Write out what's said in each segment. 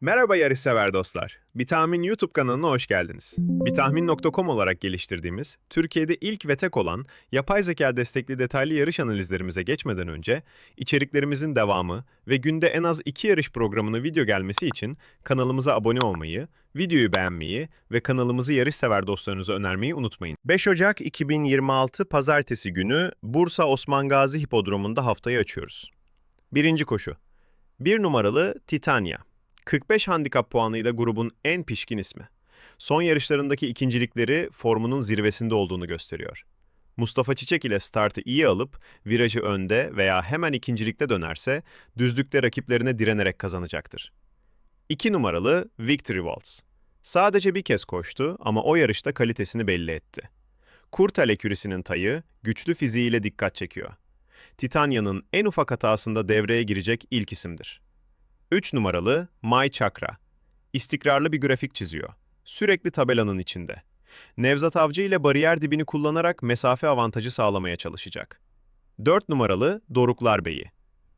Merhaba yarışsever dostlar. Bitahmin YouTube kanalına hoş geldiniz. Bitahmin.com olarak geliştirdiğimiz, Türkiye'de ilk ve tek olan yapay zeka destekli detaylı yarış analizlerimize geçmeden önce, içeriklerimizin devamı ve günde en az iki yarış programını video gelmesi için kanalımıza abone olmayı, videoyu beğenmeyi ve kanalımızı yarışsever dostlarınıza önermeyi unutmayın. 5 Ocak 2026 Pazartesi günü Bursa Osman Gazi Hipodromu'nda haftayı açıyoruz. Birinci koşu. 1 numaralı Titania. 45 handikap puanıyla grubun en pişkin ismi. Son yarışlarındaki ikincilikleri formunun zirvesinde olduğunu gösteriyor. Mustafa Çiçek ile startı iyi alıp virajı önde veya hemen ikincilikte dönerse düzlükte rakiplerine direnerek kazanacaktır. 2 numaralı Victory Waltz. Sadece bir kez koştu ama o yarışta kalitesini belli etti. Kurtel ekürisinin tayı güçlü fiziğiyle dikkat çekiyor. Titania'nın en ufak hatasında devreye girecek ilk isimdir. 3 numaralı My Chakra. İstikrarlı bir grafik çiziyor. Sürekli tabelanın içinde. Nevzat Avcı ile bariyer dibini kullanarak mesafe avantajı sağlamaya çalışacak. 4 numaralı Doruklar Bey'i.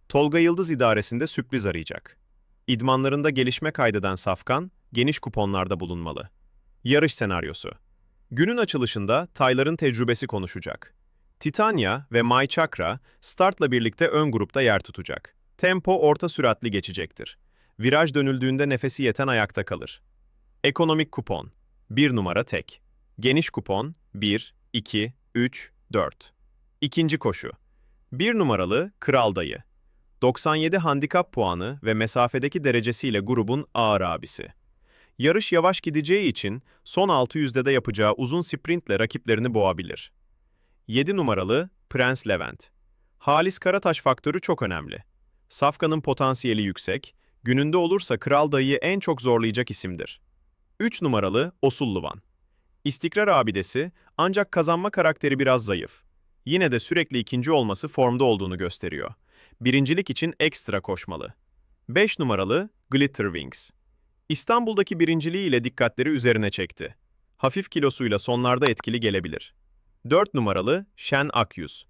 Tolga Yıldız idaresinde sürpriz arayacak. İdmanlarında gelişme kaydeden Safkan, geniş kuponlarda bulunmalı. Yarış senaryosu. Günün açılışında Taylar'ın tecrübesi konuşacak. Titania ve My Chakra startla birlikte ön grupta yer tutacak. Tempo orta süratli geçecektir. Viraj dönüldüğünde nefesi yeten ayakta kalır. Ekonomik kupon. 1 numara tek. Geniş kupon 1, 2, 3, 4. İkinci koşu. 1 numaralı Kral Dayı. 97 handikap puanı ve mesafedeki derecesiyle grubun ağır abisi. Yarış yavaş gideceği için son 600'de de yapacağı uzun sprintle rakiplerini boğabilir. 7 numaralı Prens Levent. Halis Karataş faktörü çok önemli. Safkan'ın potansiyeli yüksek, gününde olursa Kral Dayı'yı en çok zorlayacak isimdir. 3 numaralı Osulluvan. İstikrar abidesi ancak kazanma karakteri biraz zayıf. Yine de sürekli ikinci olması formda olduğunu gösteriyor. Birincilik için ekstra koşmalı. 5 numaralı Glitter Wings. İstanbul'daki birinciliği ile dikkatleri üzerine çekti. Hafif kilosuyla sonlarda etkili gelebilir. 4 numaralı Şen Akyüz.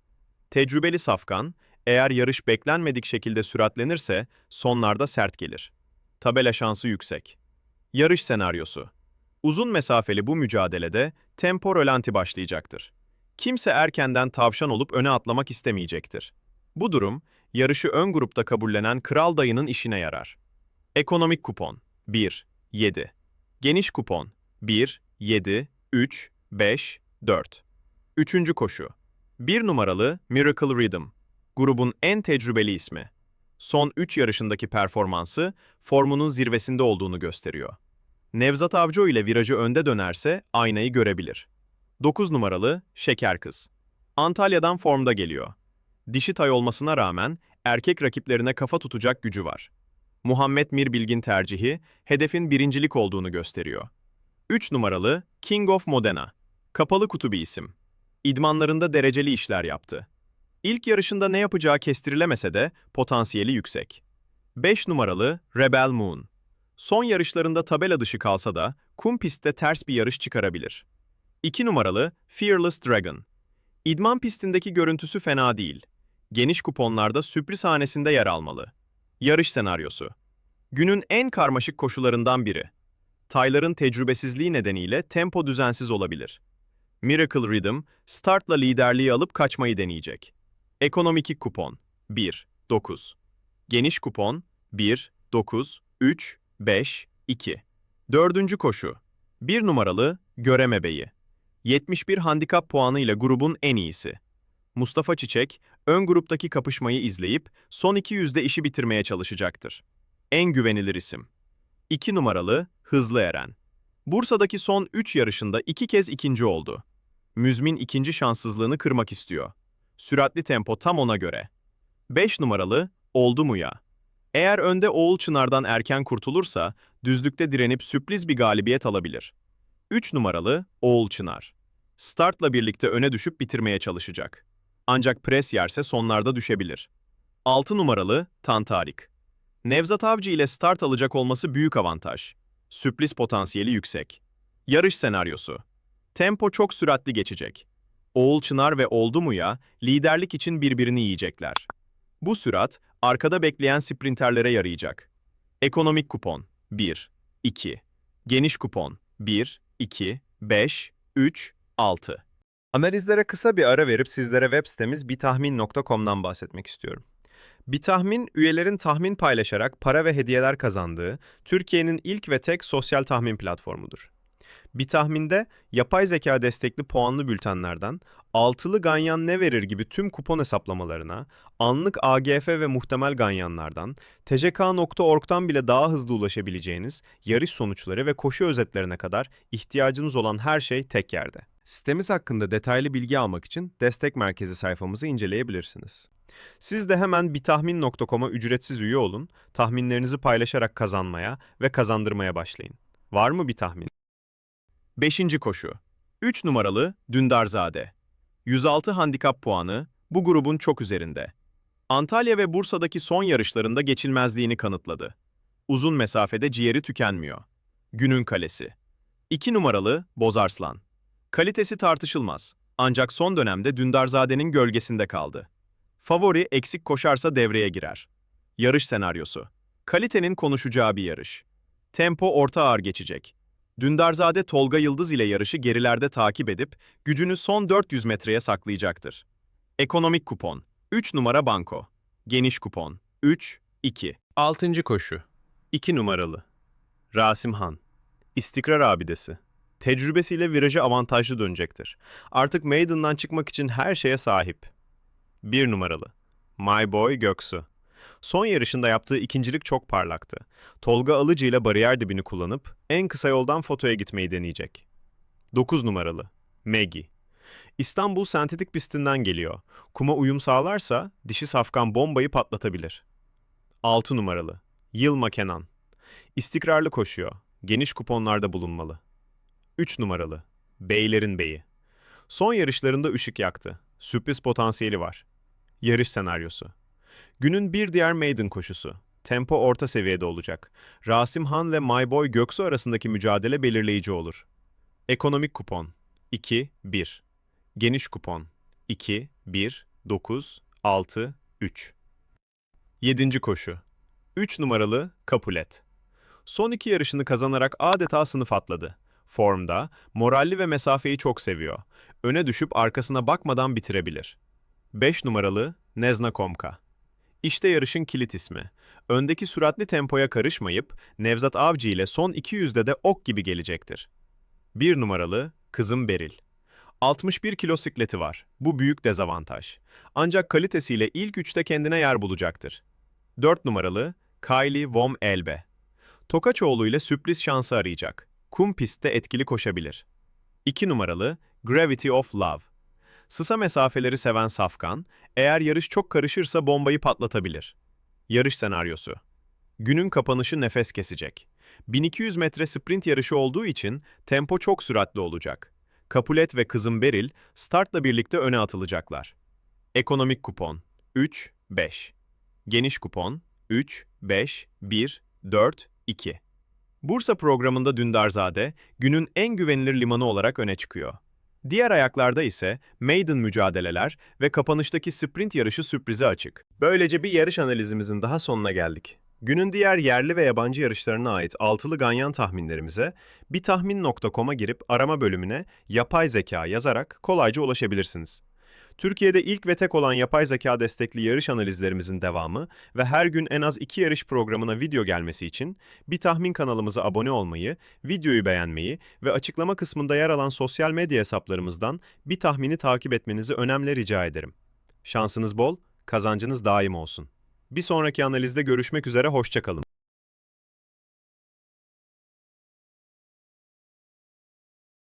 Tecrübeli safkan, eğer yarış beklenmedik şekilde süratlenirse sonlarda sert gelir. Tabela şansı yüksek. Yarış senaryosu. Uzun mesafeli bu mücadelede tempo rölanti başlayacaktır. Kimse erkenden tavşan olup öne atlamak istemeyecektir. Bu durum, yarışı ön grupta kabullenen Kral Dayı'nın işine yarar. Ekonomik kupon 1, 7. Geniş kupon 1, 7, 3, 5, 4. Üçüncü koşu. 1 numaralı Miracle Rhythm. Grubun en tecrübeli ismi. Son 3 yarışındaki performansı formunun zirvesinde olduğunu gösteriyor. Nevzat Avcı ile virajı önde dönerse aynayı görebilir. 9 numaralı Şeker Kız. Antalya'dan formda geliyor. Dişi tay olmasına rağmen erkek rakiplerine kafa tutacak gücü var. Muhammed Mirbilgin tercihi hedefin birincilik olduğunu gösteriyor. 3 numaralı King of Modena. Kapalı kutu bir isim. İdmanlarında dereceli işler yaptı. İlk yarışında ne yapacağı kestirilemese de potansiyeli yüksek. 5 numaralı Rebel Moon. Son yarışlarında tabela dışı kalsa da kum pistte ters bir yarış çıkarabilir. 2 numaralı Fearless Dragon. İdman pistindeki görüntüsü fena değil. Geniş kuponlarda sürpriz hanesinde yer almalı. Yarış senaryosu. Günün en karmaşık koşularından biri. Tayların tecrübesizliği nedeniyle tempo düzensiz olabilir. Miracle Rhythm, startla liderliği alıp kaçmayı deneyecek. Ekonomik kupon 1, 9. Geniş kupon 1, 9, 3, 5, 2. Dördüncü koşu 1 numaralı Göreme Bey'i. 71 handikap puanıyla grubun en iyisi. Mustafa Çiçek, ön gruptaki kapışmayı izleyip son 200'de işi bitirmeye çalışacaktır. En güvenilir isim. 2 numaralı Hızlı Eren. Bursa'daki son 3 yarışında iki kez ikinci oldu. Müzmin ikinci şanssızlığını kırmak istiyor. Süratli tempo tam ona göre. 5 numaralı Oldu mu ya? Eğer önde Oğul Çınar'dan erken kurtulursa düzlükte direnip sürpriz bir galibiyet alabilir. 3 numaralı Oğul Çınar. Startla birlikte öne düşüp bitirmeye çalışacak. Ancak pres yerse sonlarda düşebilir. 6 numaralı Tantarik. Nevzat Avcı ile start alacak olması büyük avantaj. Sürpriz potansiyeli yüksek. Yarış senaryosu. Tempo çok süratli geçecek. Oğul Çınar ve Oldu mu ya liderlik için birbirini yiyecekler. Bu sürat arkada bekleyen sprinterlere yarayacak. Ekonomik kupon 1, 2. Geniş kupon 1, 2, 5, 3, 6. Analizlere kısa bir ara verip sizlere web sitemiz bitahmin.com'dan bahsetmek istiyorum. Bitahmin, üyelerin tahmin paylaşarak para ve hediyeler kazandığı Türkiye'nin ilk ve tek sosyal tahmin platformudur. Bitahmin'de yapay zeka destekli puanlı bültenlerden altılı ganyan ne verir gibi tüm kupon hesaplamalarına, anlık AGF ve muhtemel ganyanlardan, tck.org'dan bile daha hızlı ulaşabileceğiniz yarış sonuçları ve koşu özetlerine kadar ihtiyacınız olan her şey tek yerde. Sitemiz hakkında detaylı bilgi almak için destek merkezi sayfamızı inceleyebilirsiniz. Siz de hemen bitahmin.com'a ücretsiz üye olun, tahminlerinizi paylaşarak kazanmaya ve kazandırmaya başlayın. Var mı bir tahmin? 5. koşu. 3 numaralı Dündarzade. 106 handikap puanı bu grubun çok üzerinde. Antalya ve Bursa'daki son yarışlarında geçilmezliğini kanıtladı. Uzun mesafede ciğeri tükenmiyor. Günün kalesi. 2 numaralı Bozarslan. Kalitesi tartışılmaz. Ancak son dönemde Dündarzade'nin gölgesinde kaldı. Favori eksik koşarsa devreye girer. Yarış senaryosu. Kalitenin konuşacağı bir yarış. Tempo orta ağır geçecek. Dündarzade Tolga Yıldız ile yarışı gerilerde takip edip gücünü son 400 metreye saklayacaktır. Ekonomik kupon 3 numara banko. Geniş kupon 3 2. 6. koşu 2 numaralı. Rasim Han. İstikrar abidesi. Tecrübesiyle virajı avantajlı dönecektir. Artık Maiden'dan çıkmak için her şeye sahip. 1 numaralı. My Boy Göksu. Son yarışında yaptığı ikincilik çok parlaktı. Tolga Alıcı ile bariyer dibini kullanıp en kısa yoldan fotoya gitmeyi deneyecek. 9 numaralı. Maggie. İstanbul sentetik pistinden geliyor. Kuma uyum sağlarsa dişi safkan bombayı patlatabilir. 6 numaralı. Yılma Kenan. İstikrarlı koşuyor. Geniş kuponlarda bulunmalı. 3 numaralı. Beylerin Beyi. Son yarışlarında ışık yaktı. Sürpriz potansiyeli var. Yarış senaryosu. Günün bir diğer maiden koşusu. Tempo orta seviyede olacak. Rasim Han ve My Boy Göksu arasındaki mücadele belirleyici olur. Ekonomik kupon 2 1. Geniş kupon 2 1 9 6 3. 7. koşu. 3 numaralı Capulet. Son iki yarışını kazanarak adeta sınıf atladı. Formda, moralli ve mesafeyi çok seviyor. Öne düşüp arkasına bakmadan bitirebilir. 5 numaralı Nezna Komka. İşte yarışın kilit ismi. Öndeki süratli tempoya karışmayıp Nevzat Avcı ile son 200'de de ok gibi gelecektir. 1 numaralı Kızım Beril. 61 kilo sikleti var. Bu büyük dezavantaj. Ancak kalitesiyle ilk üçte kendine yer bulacaktır. 4 numaralı Kylie Vom Elbe. Tokaçoğlu ile sürpriz şansı arayacak. Kum pistte etkili koşabilir. 2 numaralı Gravity of Love. Sısa mesafeleri seven Safkan, eğer yarış çok karışırsa bombayı patlatabilir. Yarış senaryosu. Günün kapanışı nefes kesecek. 1200 metre sprint yarışı olduğu için tempo çok süratli olacak. Kapulet ve Kızım Beril startla birlikte öne atılacaklar. Ekonomik kupon 3 5. Geniş kupon 3 5 1 4 2. Bursa programında Dündarzade günün en güvenilir limanı olarak öne çıkıyor. Diğer ayaklarda ise maiden mücadeleler ve kapanıştaki sprint yarışı sürprize açık. Böylece bir yarış analizimizin daha sonuna geldik. Günün diğer yerli ve yabancı yarışlarına ait altılı ganyan tahminlerimize bitahmin.com'a girip arama bölümüne yapay zeka yazarak kolayca ulaşabilirsiniz. Türkiye'de ilk ve tek olan yapay zeka destekli yarış analizlerimizin devamı ve her gün en az iki yarış programına video gelmesi için bir tahmin kanalımıza abone olmayı, videoyu beğenmeyi ve açıklama kısmında yer alan sosyal medya hesaplarımızdan bir tahmini takip etmenizi önemli rica ederim. Şansınız bol, kazancınız daim olsun. Bir sonraki analizde görüşmek üzere, hoşçakalın.